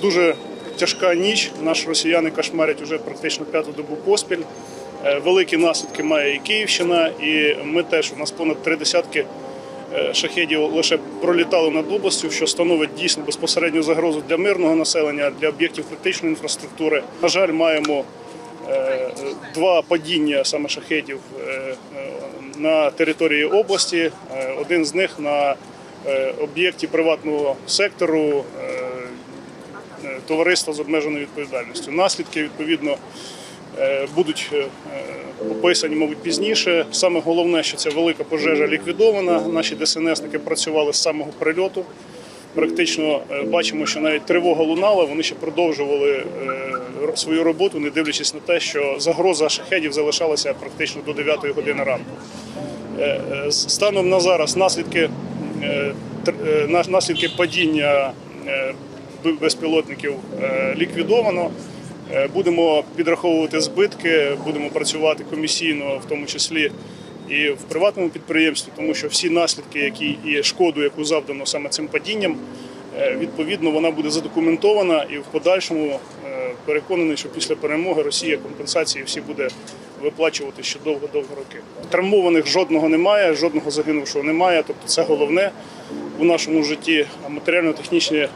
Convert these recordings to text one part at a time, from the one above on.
дуже тяжка ніч. Наші росіяни кошмарять вже практично п'яту добу поспіль. Е, Великі наслідки має і Київщина, і ми теж у нас понад три десятки е, шахедів лише пролітали над областю, що становить дійсно безпосередню загрозу для мирного населення, для об'єктів критичної інфраструктури. На жаль, маємо е, два падіння саме шахедів на території області. Один з них на об'єкті приватного сектору. Е, е, Товариства з обмеженою відповідальністю. Наслідки відповідно е, будуть е, описані, мабуть, пізніше. Саме головне, що ця велика пожежа ліквідована. Наші ДСНСники працювали з самого прильоту. Практично е, бачимо, що навіть тривога лунала, вони ще продовжували е, свою роботу, не дивлячись на те, що загроза шахедів залишалася практично до 9 години ранку. Е, е, Станом на зараз наслідки, е, е, наслідки падіння е, безпілотників е, ліквідовано. Е, Будемо підраховувати збитки, будемо працювати комісійно, в тому числі і в приватному підприємстві, тому що всі наслідки, які і шкоду, яку завдано саме цим падінням, е, відповідно вона буде задокументована і в подальшому переконаний, що після перемоги Росія компенсації всі буде виплачувати ще довго-довго роки. Травмованих жодного немає, жодного загинувшого немає. Тобто це головне у нашому житті. Матеріально-технічні е,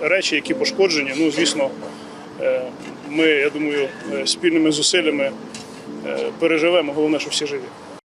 речі, які пошкоджені, ну звісно, е, ми, я думаю, е, спільними зусиллями переживемо. Головне, що всі живі.